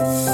아!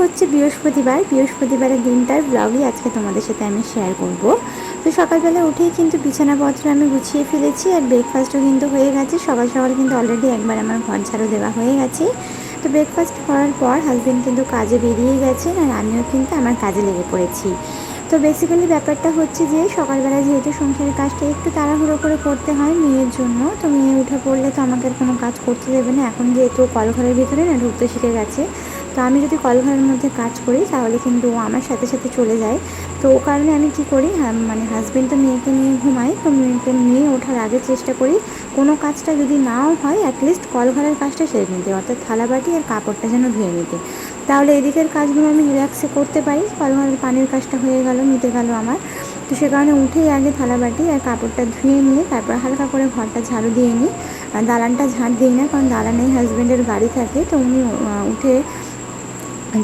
হচ্ছে বৃহস্পতিবার। বৃহস্পতিবারের দিনটার ব্লগই আজকে তোমাদের সাথে আমি শেয়ার করব। তো সকালবেলা উঠেই কিন্তু বিছানাপত্র আমি গুছিয়ে ফেলেছি আর ব্রেকফাস্টও কিন্তু হয়ে গেছে। সকাল সকাল কিন্তু অলরেডি একবার আমার ঘর ঝাড়ু দেওয়া হয়ে গেছে। তো ব্রেকফাস্ট করার পর হাজব্যান্ড কিন্তু কাজে বেরিয়ে গেছেন আর আমিও কিন্তু আমার কাজে লেগে পড়েছি। তো বেসিক্যালি ব্যাপারটা হচ্ছে যে সকালবেলা যেহেতু সংসারের কাজটা একটু তাড়াহুড়ো করে করতে হয় মেয়ের জন্য, তো মেয়ে উঠে পড়লে তো আমাকে আর কোনো কাজ করতে দেবে না। এখন যেহেতু কলঘরের ভিতরে না, ঢুকতে শিখে গেছে। আমি যদি কলঘরের মধ্যে কাজ করি, তাহলে কিন্তু ও আমার সাথে সাথে চলে যায়। তো ও কারণে আমি কি করি মানে হাজব্যান্ড তো মেয়েকে নিয়ে ঘুমাই তো মেয়েকে নিয়ে ওঠার আগে চেষ্টা করি, কোনো কাজটা যদি নাও হয় অ্যাটলিস্ট কলঘরের কাজটা সেরে নিতে, অর্থাৎ থালাবাটি আর কাপড়টা যেন ধুয়ে নিতে। তাহলে এদিকের কাজগুলো আমি রিল্যাক্সে করতে পারি, কলঘরের পানির কাজটা হয়ে গেল, মিটে গেল আমার। তো সে কারণে উঠেই আগে থালাবাটি আর কাপড়টা ধুয়ে নিয়ে, তারপর হালকা করে ঘরটা ঝাড়ু দিয়ে নিই। দালানটা ঝাড় দিই না, কারণ দালানেই হাজব্যান্ডের গাড়ি থাকে, তো উনি উঠে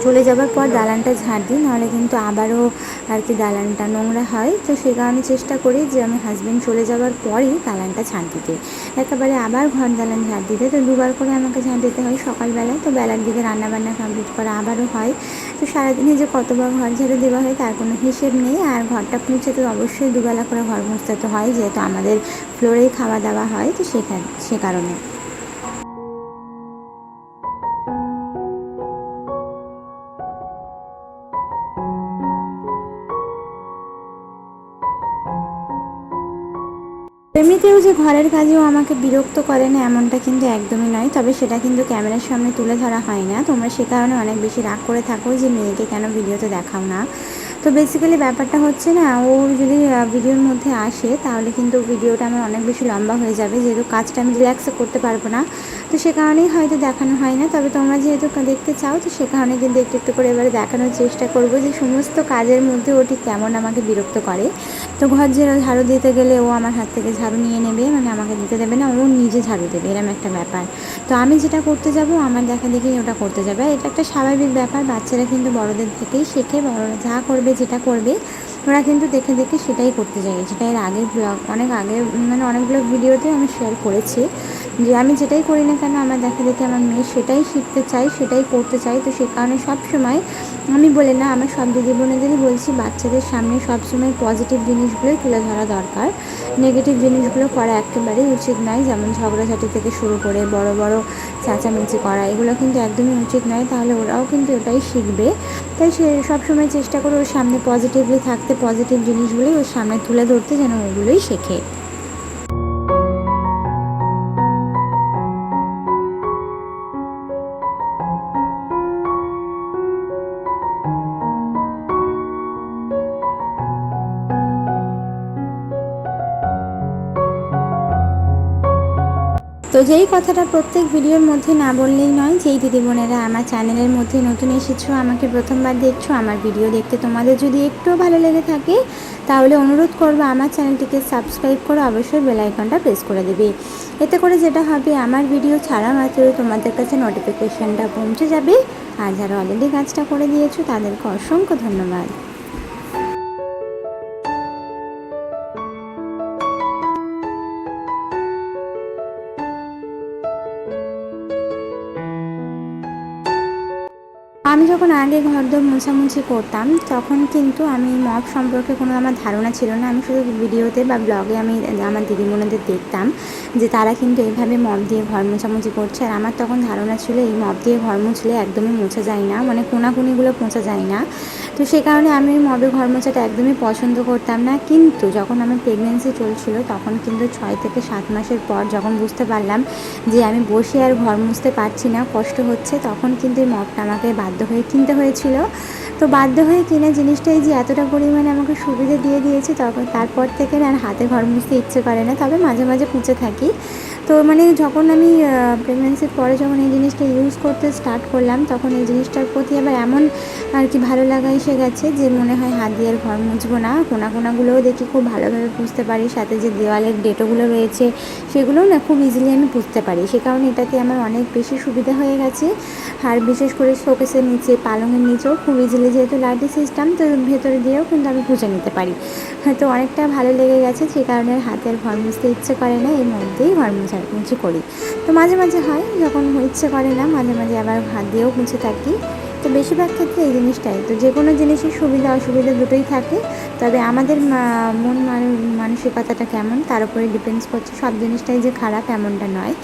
চলে যাবার পর দালানটা ঝাড় দিই, নাহলে কিন্তু আবারও আর কি দালানটা নোংরা হয়। তো সে কারণে চেষ্টা করি যে আমি হাজব্যান্ড চলে যাওয়ার পরই দালানটা ঝাড় দিতে। একেবারে আবার ঘর দালান ঝাড় দিতে। তো দুবার করে আমাকে ঝাড় দিতে হয় সকালবেলায় তো বেলার দিকে রান্নাবান্না কমপ্লিট করা আবারও হয়। তো সারাদিনে যে কতবার ঘর ঝাড়ু দেওয়া হয় তার কোনো হিসেব নেই। আর ঘরটা মুছে তো অবশ্যই দুবেলা করে ঘর মুছতে তো হয়, যেহেতু আমাদের ফ্লোরেই খাওয়া দাওয়া হয়। তো সেখানে সে কারণে। এমনিতেও যে ঘরের কাজেও আমাকে বিরক্ত করে না এমনটা কিন্তু একদমই নয়, তবে সেটা কিন্তু ক্যামেরার সামনে তুলে ধরা হয় না। তোমরা সে কারণে অনেক বেশি রাগ করে থাকো যে, মেয়েকে কেন ভিডিওতে দেখাও না? তো বেসিক্যালি ব্যাপারটা হচ্ছে না ও যদি ভিডিওর মধ্যে আসে, তাহলে কিন্তু ভিডিওটা আমার অনেক বেশি লম্বা হয়ে যাবে, যেহেতু কাজটা আমি রিল্যাক্সে করতে পারব না। তো সে কারণেই হয়তো দেখানো হয় না, তবে তোমরা যেহেতু দেখতে চাও, তো সে কারণে কিন্তু একটু একটু করে এবারে দেখানোর চেষ্টা করব যে সমস্ত কাজের মধ্যে ও ঠিক কেমন আমাকে বিরক্ত করে। তো ঘর যে ঝাড়ু দিতে গেলে ও আমার হাত থেকে ঝাড়ু নিয়ে নেবে মানে আমাকে দিতে দেবে না, ও নিজে ঝাড়ু দেবে, এরম একটা ব্যাপার। তো আমি যেটা করতে যাব আমার দেখা দেখেই ওটা করতে যাবে। এটা একটা স্বাভাবিক ব্যাপার, বাচ্চারা কিন্তু বড়দের থেকেই শেখে, বড়রা যা করবে যেটা করবে। ওরা কিন্তু দেখে দেখে সেটাই করতে চাই যেটা এর আগের ব্লগ অনেক আগে মানে অনেকগুলো ভিডিওতে আমি শেয়ার করেছি যে আমি যেটাই করি না কেন, আমার দেখা দেখে আমার মেয়ে সেটাই শিখতে চাই সেটাই করতে চাই তো সে কারণে সব সময় আমি বলে, না, আমার সব দিদি বোনেদেরই বলছি, বাচ্চাদের সামনে সবসময় পজিটিভ জিনিসগুলোই তুলে ধরা দরকার। নেগেটিভ জিনিসগুলো করা একেবারেই উচিত নয়। যেমন ঝগড়াঝাটি থেকে শুরু করে বড় বড় চাচামেচি করা, এগুলো কিন্তু একদমই উচিত নয়। তাহলে ওরাও কিন্তু ওটাই শিখবে। তাই সে সবসময় চেষ্টা করে ওর সামনে পজিটিভলি থাকতে পজিটিভ জিনিসগুলোই ওর সামনে তুলে ধরতে যেন ওগুলোই শেখে। তো যেই কথাটা প্রত্যেক ভিডিওর মধ্যে না বললেই নয়, যেই দিদিবোনেরা আমার চ্যানেলের মধ্যে নতুন এসেছ, আমাকে প্রথমবার দেখছ, আমার ভিডিও দেখতে তোমাদের যদি একটুও ভালো লেগে থাকে, তাহলে অনুরোধ করব আমার চ্যানেলটিকে সাবস্ক্রাইব করে অবশ্যই বেলাইকনটা প্রেস করে দেবে। এতে করে যেটা হবে, আমার ভিডিও ছাড়া মাত্র তোমাদের কাছে নোটিফিকেশানটা পৌঁছে যাবে। আর যারা অলরেডি কাজটা করে দিয়েছ, তাদেরকে অসংখ্য ধন্যবাদ। আমি যখন আগে ঘরদোর মোছামুছি করতাম, তখন কিন্তু আমি মপ সম্পর্কে কোনো আমার ধারণা ছিল না। আমি শুধু ভিডিওতে বা ব্লগে আমি আমার দিদিমণিদের দেখতাম যে তারা কিন্তু এইভাবে মপ দিয়ে ঘর মোছামুছি করছে। আর আমার তখন ধারণা ছিল, এই মপ দিয়ে ঘর মুছলে একদমই মোছা যায় না মানে কোনাকুনিগুলো মোছা যায় না। তো সে কারণে আমি মবে ঘর মোছাটা একদমই পছন্দ করতাম না। কিন্তু যখন আমার প্রেগনেন্সি চলছিল, তখন কিন্তু ছয় থেকে সাত মাসের পর যখন বুঝতে পারলাম যে আমি বসে আর ঘর মুছতে পারছি না, কষ্ট হচ্ছে, তখন কিন্তু এই মগটা আমাকে বাধ্য হয়ে কিনতে হয়েছিল। তো বাধ্য হয়ে কেনা জিনিসটাই যে এতটা পরিমাণে আমাকে সুবিধা দিয়ে দিয়েছে, তখন তারপর থেকে আর হাতে ঘর মুছতে ইচ্ছে করে না, তবে মাঝে মাঝে মুছে থাকি। তো মানে যখন আমি প্রেগনেন্সির পরে যখন এই জিনিসটা ইউজ করতে স্টার্ট করলাম, তখন এই জিনিসটার প্রতি আবার এমন আর কি ভালো লাগা এসে গেছে যে মনে হয় হাত দিয়ে আর ঘর মুছবো না। কোনা কোনাগুলোও দেখি খুব ভালোভাবে পুষতে পারি, সাথে যে দেওয়ালের ডেটোগুলো রয়েছে, সেগুলোও না খুব ইজিলি আমি পুষতে পারি। সে কারণে এটাতে আমার অনেক বেশি সুবিধা হয়ে গেছে। আর বিশেষ করে শোকেসের নিচে পালঙের নিচেও খুব ইজিলি যেহেতু লাইটের সিস্টেম তো ভেতরে দিয়েও কিন্তু আমি পুজো নিতে পারি। হয়তো অনেকটা ভালো লেগে গেছে, সে কারণে হাতের ঘর মুছতে ইচ্ছে করে না, এর মধ্যেই ঘর মুছামুছি করি। তো মাঝে মাঝে হয়, যখন ইচ্ছে করে না, মাঝে মাঝে আবার হাত দিয়েও মুছে থাকি। তো বেশিরভাগ ক্ষেত্রে এই জিনিসটাই। তো যে কোনো জিনিসের সুবিধা, অসুবিধা দুটোই থাকে। তবে আমাদের মন মানসিকতাটা কেমন? তার উপরে ডিপেন্ডস করছে। সব জিনিসটাই যে খারাপ এমনটা নয়।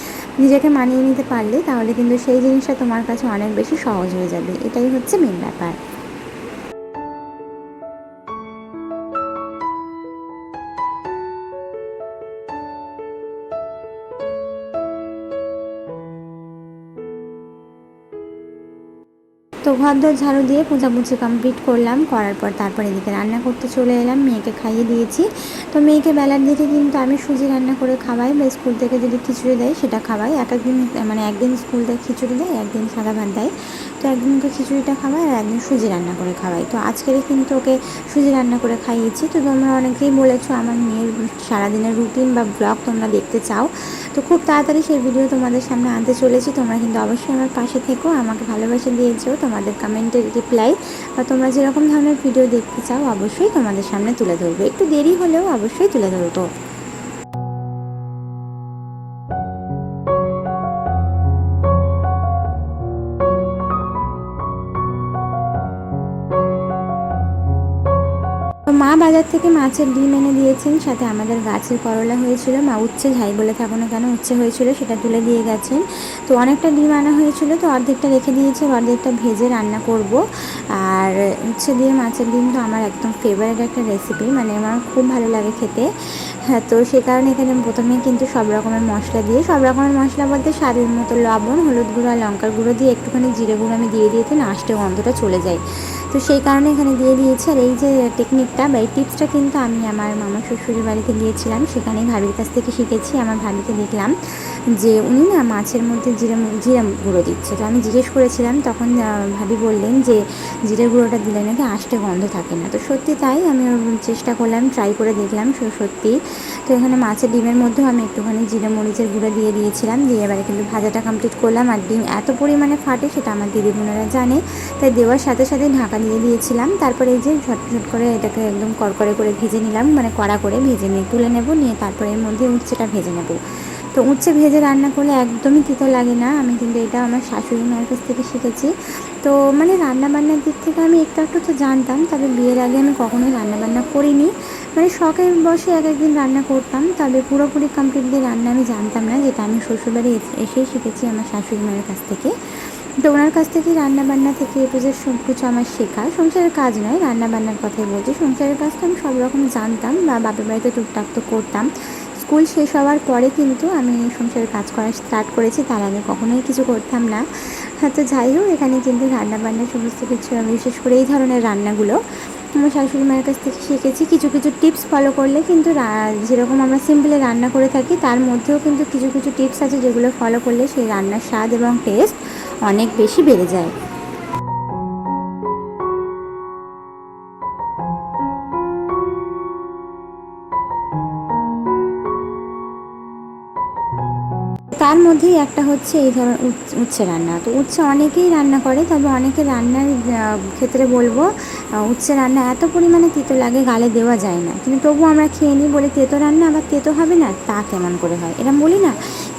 নিজেকে মানিয়ে নিতে পারলে তাহলে কিন্তু সেই জিনিসটা তোমার কাছে অনেক বেশি সহজ হয়ে যাবে। এটাই হচ্ছে মেন ব্যাপার। ঘর দর ঝাড়ু দিয়ে পোঁছাপুছি কমপ্লিট করলাম, করার পর তারপর এদিকে রান্না করতে চলে এলাম, মেয়েকে খাইয়ে দিয়েছি। তো মেয়েকে বেলার দিকে কিন্তু আমি সুজি রান্না করে খাওয়াই বা স্কুল থেকে যদি খিচুড়ি দেয় সেটা খাওয়াই। এক একদিন মানে একদিন স্কুল থেকে খিচুড়ি দেয়, একদিন সাদা ভাত দেয়। তো একদিন ওকে খিচুড়িটা খাওয়াই আর একদিন সুজি রান্না করে খাওয়াই। তো আজকেরই কিন্তু ওকে সুজি রান্না করে খাইয়েছি। তো তোমরা অনেকেই বলেছ আমার মেয়ের সারাদিনের রুটিন বা ব্লগ তোমরা দেখতে চাও। তো খুব তাড়াতাড়ি সেই ভিডিও তোমাদের সামনে আনতে চলেছি। তোমরা কিন্তু অবশ্যই আমার পাশে থেকো, আমাকে ভালোবাসা দিয়েছ, তোমাদের কমেন্টের রিপ্লাই বা তোমরা যেরকম ধরনের ভিডিও দেখতে চাও, অবশ্যই তোমাদের সামনে তুলে ধরবো। একটু দেরি হলেও অবশ্যই তুলে ধরবো। মা বাজার থেকে মাছের ডিম এনে দিয়েছেন, সাথে আমাদের গাছের করলা হয়েছিল। মা উচ্ছে ঝাই বলে থাকো না কেন, উচ্ছে হয়েছিল, সেটা তুলে দিয়ে গেছেন। তো অনেকটা ডিম আনা হয়েছিল, তো অর্ধেকটা রেখে দিয়েছে অর্ধেকটা ভেজে রান্না করব। আর উচ্ছে দিয়ে মাছের ডিম তো আমার একদম ফেভারিট একটা রেসিপি মানে আমার খুব ভালো লাগে খেতে। হ্যাঁ তো সে কারণে এখানে প্রথমেই কিন্তু সব রকমের মশলা দিয়ে, সব রকমের মশলা বলতে স্বাদের মতো লবণ, হলুদ গুঁড়ো আর লঙ্কার গুঁড়ো দিয়ে একটুখানি জিরে গুঁড়ো আমি দিয়ে দিয়েছি না আষ্টে গন্ধটা চলে যায়। তো সেই কারণে এখানে দিয়ে দিয়েছি, আর এই যে টেকনিকটা বা এই টিপসটা কিন্তু আমি আমার মামা শ্বশুরের বাড়িতে গিয়েছিলাম সেখানেই ভাবির কাছ থেকে শিখেছি, আমার ভাবিকে দেখলাম। যে উনি না মাছের মধ্যে জিরে জিরে গুঁড়ো দিচ্ছে। তো আমি জিজ্ঞেস করেছিলাম, তখন ভাবি বললেন যে জিরে গুঁড়োটা দিলে নাকি আষ্টে গন্ধ থাকে না। তো সত্যি তাই আমি চেষ্টা করলাম ট্রাই করে দেখলাম সত্যি। তো এখানে মাছের ডিমের মধ্যেও আমি একটুখানি জিরে মরিচের গুঁড়ো দিয়ে দিয়েছিলাম, দিয়ে এবারে কিন্তু ভাজাটা কমপ্লিট করলাম। আর ডিম এত পরিমাণে ফাটে সেটা আমার দিদি বোনেরা জানে, তাই দেওয়ার সাথে সাথে ঢাকা দিয়ে দিয়েছিলাম। তারপরে এই যে ঝটঝট করে এটাকে একদম কড়কড়ে করে ভেজে নিলাম মানে কড়া করে ভেজে নিয়ে তুলে নেব, নিয়ে তারপরে এর মধ্যে উচ্ছেটা ভেজে নেব। তো উচ্ছে ভেজে রান্না করলে একদমই তিতো লাগে না। আমি কিন্তু এটা আমার শাশুড়ি মায়ের কাছ থেকে শিখেছি। তো মানে রান্না বান্নার দিক থেকে আমি একটু একটু তো জানতাম, তবে বিয়ের আগে আমি কখনোই রান্না বান্না করিনি। মানে শখের বসে এক একদিন রান্না করতাম, তবে পুরোপুরি কমপ্লিটলি রান্না আমি জানতাম না, যেটা আমি শ্বশুরবাড়ি এসেই শিখেছি আমার শাশুড়ি মায়ের কাছ থেকে। তো ওনার কাছ থেকে রান্নাবান্না থেকে এ টু সব কিছু আমার শেখা। সংসারের কাজ নয়, রান্নাবান্নার কথাই বলছি। সংসারের কাজ তো আমি সব রকম জানতাম বা বাপের বাড়িতে টুকটাক তো করতাম। স্কুল শেষ হওয়ার পরে কিন্তু আমি সংসারের কাজ করা স্টার্ট করেছি। তার আগে কখনোই কিছু করতাম না। হ্যাঁ, তো যাই হোক এখানে কিন্তু রান্না বান্না সমস্ত কিছু আমি বিশেষ করে এই ধরনের রান্নাগুলো আমার শাশুড়ি মায়ের কাছ থেকে শিখেছি। কিছু কিছু টিপস ফলো করলে কিন্তু যেরকম আমরা সিম্পলে রান্না করে থাকি তার মধ্যেও কিন্তু কিছু কিছু টিপস আছে যেগুলো ফলো করলে সেই রান্নার স্বাদ এবং টেস্ট অনেক বেশি বেড়ে যায়। তার মধ্যেই একটা হচ্ছে এই ধরনের উচ্ছে রান্না। তো উচ্ছে অনেকেই রান্না করে, তবে অনেকে রান্নার ক্ষেত্রে বলব উচ্ছে রান্না এত পরিমাণে তেতো লাগে, গালে দেওয়া যায় না। কিন্তু তবুও আমরা খেয়ে নিই বলে তেতো রান্না, আবার তেতো হবে না, তা কেমন করে হয়? এরম বলি না?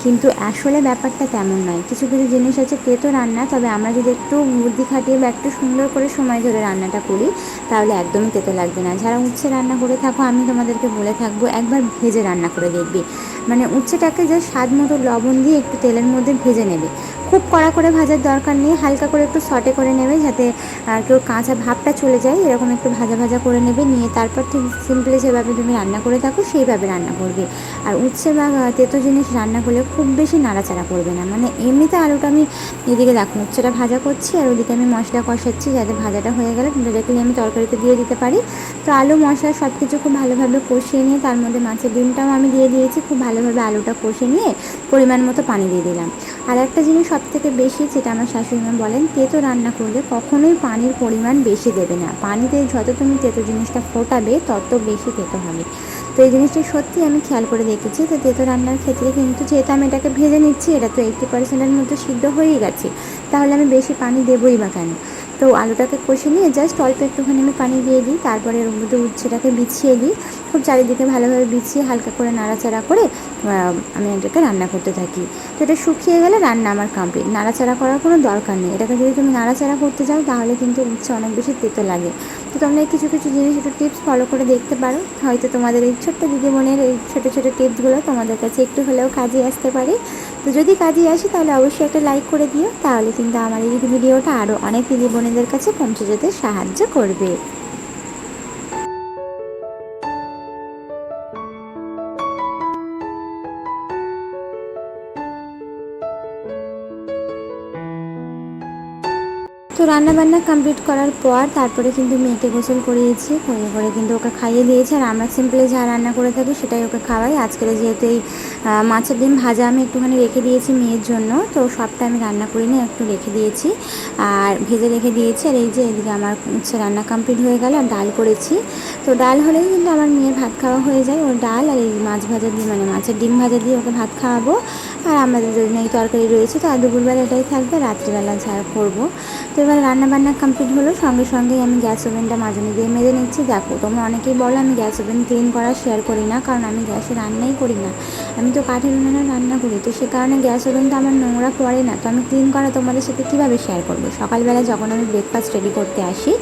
কিন্তু আসলে ব্যাপারটা তেমন নয়। কিছু কিছু জিনিস আছে তেতো রান্না, তবে আমরা যদি একটু বুদ্ধি খাটিয়ে বা একটু সুন্দর করে সময় ধরে রান্নাটা করি, তাহলে একদমই তেতো লাগবে না। যারা উচ্ছে রান্না করে থাকো, আমি তোমাদেরকে বলে থাকব, একবার ভেজে রান্না করে দেখবি। মানে উচ্ছেটাকে যে স্বাদ মতো লবণ দিয়ে একটু তেলের মধ্যে ভেজে নেবে। খুব কড়া করে ভাজার দরকার নেই, হালকা করে একটু সটে করে নেবে, যাতে কেউ কাঁচা ভাবটা চলে যায়, এরকম একটু ভাজা ভাজা করে নেবে, নিয়ে তারপর ঠিক সিম্পলি যেভাবে তুমি রান্না করে থাকো, সেইভাবে রান্না করবে। আর উচ্ছে বা তেতো জিনিস রান্না করলে খুব বেশি নাড়াচাড়া করবে না। মানে এমনিতে আলুটা আমি এদিকে দেখো উচ্ছেটা ভাজা করছি আর ওদিকে আমি মশলা কষাচ্ছি যাতে ভাজাটা হয়ে গেলে ডাইরেক্টলি আমি তরকারিতে দিয়ে দিতে পারি। তো আলু, মশলা সব কিছু খুব ভালোভাবে কষিয়ে নিয়ে, তার মধ্যে মাছের ডিমটাও আমি দিয়ে দিয়েছি, খুব ভালোভাবে আলুটা কষে নিয়ে পরিমাণ মতো পানি দিয়ে দিলাম। আর একটা জিনিস সব থেকে বেশি, যেটা আমার শাশুড়িমা বলেন, তেতো রান্না করলে কখনোই পানির পরিমাণ বেশি দেবে না। পানিতে যত তুমি তেতো জিনিসটা ফোটাবে, তত বেশি তেতো হবে। তো এই জিনিসটা সত্যি আমি খেয়াল করে দেখেছি। তো তেতো রান্নার ক্ষেত্রে কিন্তু যেহেতু আমি এটাকে ভেজে নিচ্ছি, এটা তো এইটটি পার্সেন্টের মতো সিদ্ধ হয়েই গেছে, তাহলে আমি বেশি পানি দেবই বা কেন? তো আলুটাকে কষে নিয়ে জাস্ট অল্প একটুখানি আমি পানি দিয়ে দিই, তারপরে এর মধ্যে উচ্ছেটাকে বিছিয়ে দিই। খুব চারিদিকে ভালোভাবে বিছিয়ে হালকা করে নাড়াচাড়া করে আমি এটাকে রান্না করতে থাকি। তো এটা শুকিয়ে গেলে রান্না আমার কমপ্লিট নাড়াচাড়া করার কোনো দরকার নেই। এটাকে যদি তুমি নাড়াচাড়া করতে যাও, তাহলে কিন্তু উচ্ছে অনেক বেশি তেতো লাগে। তো তোমরা এই কিছু কিছু জিনিস, একটু টিপস ফলো করে দেখতে পারো। হয়তো তোমাদের এই ছোট্ট দিদিমণির এই ছোটো ছোটো টিপসগুলো তোমাদের কাছে একটু হলেও কাজে আসতে পারে। তো যদি কাজে আসে, তাহলে অবশ্যই একটা লাইক করে দিও। তাহলে কিন্তু আমার এই ভিডিওটা আরও অনেক দিদি বোনেদের কাছে পৌঁছে যেতে সাহায্য করবে। তো রান্না বান্না কমপ্লিট করার পর তারপরে কিন্তু মেয়েকে গোসল করিয়েছি। করিয়ে করে কিন্তু ওকে খাইয়ে দিয়েছি। আর আমরা সিম্পলি যা রান্না করে থাকি সেটাই ওকে খাওয়াই। আজকের যেহেতু এই মাছের ডিম ভাজা আমি একটুখানি রেখে দিয়েছি মেয়ের জন্য। তো সবটা আমি রান্না করিনি একটু রেখে দিয়েছি। আর ভেজে রেখে দিয়েছি। আর এই যে এদিকে আমার হচ্ছে রান্না কমপ্লিট হয়ে গেল। আর ডাল করেছি। তো ডাল হলেই কিন্তু আমার মেয়ের ভাত খাওয়া হয়ে যায়। ওর ডাল আর এই মাছ ভাজা দিয়ে মানে মাছের ডিম ভাজা দিয়ে ওকে ভাত খাওয়াবো। আর আমাদের জন্য এই তরকারি রয়েছে। তো আর দুপুরবেলা এটাই থাকবে। রাত্রিবেলা যা করব। তো এবার রান্না বান্না কমপ্লিট হলো, সঙ্গে সঙ্গেই আমি গ্যাস ওভেনটা মাজনি দিয়ে মেজে নিচ্ছি। দেখো, তোমরা অনেকেই বলো আমি গ্যাস ওভেন ক্লিন করা শেয়ার করি না, কারণ আমি গ্যাসে রান্নাই করি না। আমি তো কাঠের উনুনে রান্না করি, তো সে কারণে গ্যাস ওভেনটা আমার নোংরা পড়ে না। তো আমি ক্লিন করা তোমাদের সাথে কীভাবে শেয়ার করব? সকালবেলা যখন আমি ব্রেকফাস্ট রেডি করতে আসি,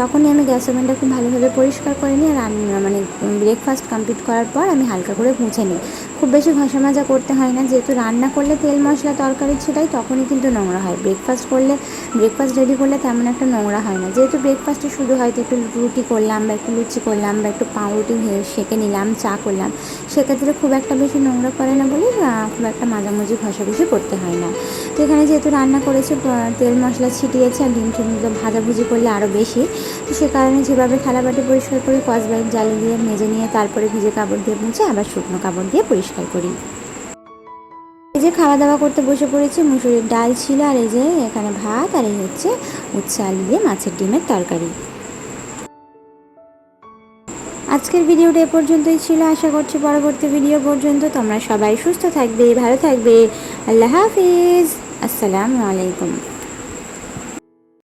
তখনই আমি গ্যাস ওভেনটা খুব ভালোভাবে পরিষ্কার করে নিই আর মানে ব্রেকফাস্ট কমপ্লিট করার পর আমি হালকা করে মুছে নিই। খুব বেশি ঘষা মাজা করতে হয় না, যেহেতু রান্না করলে তেল মশলা তরকারি ছিটাই, তখনই কিন্তু নোংরা হয়। ব্রেকফাস্ট করলে ব্রেকফাস্ট রেডি করলে তেমন একটা নোংরা হয় না। যেহেতু ব্রেকফাস্টে শুধু হয়তো একটু রুটি করলাম বা একটু লুচি করলাম বা একটু পাউরুটি সেঁকে নিলাম, চা করলাম, সেক্ষেত্রে খুব একটা বেশি নোংরা করে না বলে খুব একটা মাঝামাঝি ঘষাঘষি করতে হয় না। তো এখানে যেহেতু রান্না করেছে তেল মশলা ছিটিয়েছে আর ডিম টিমগুলো ভাজাভুজি করলে আরও বেশি, তো সে কারণে যেভাবে থালা বাটি পরিষ্কার করি কসবাইট জ্বালিয়ে দিয়ে মেজে নিয়ে তারপরে ভিজে কাপড় দিয়ে মুছে আবার শুকনো কাপড় দিয়ে পরিষ্কার করি। যে খাওয়া দাওয়া করতে বসে পড়েছি, মুসুরির ডাল ছিল আর এই যে এখানে ভাত আর এই হচ্ছে উচ্ছে আলু দিয়ে মাছের ডিমের তরকারি। আজকের ভিডিওটা এ পর্যন্তই ছিল। আশা করছি পরবর্তী ভিডিও পর্যন্ত তোমরা সবাই সুস্থ থাকবে, ভালো থাকবে। আল্লাহ হাফিজ। আসসালামু আলাইকুম।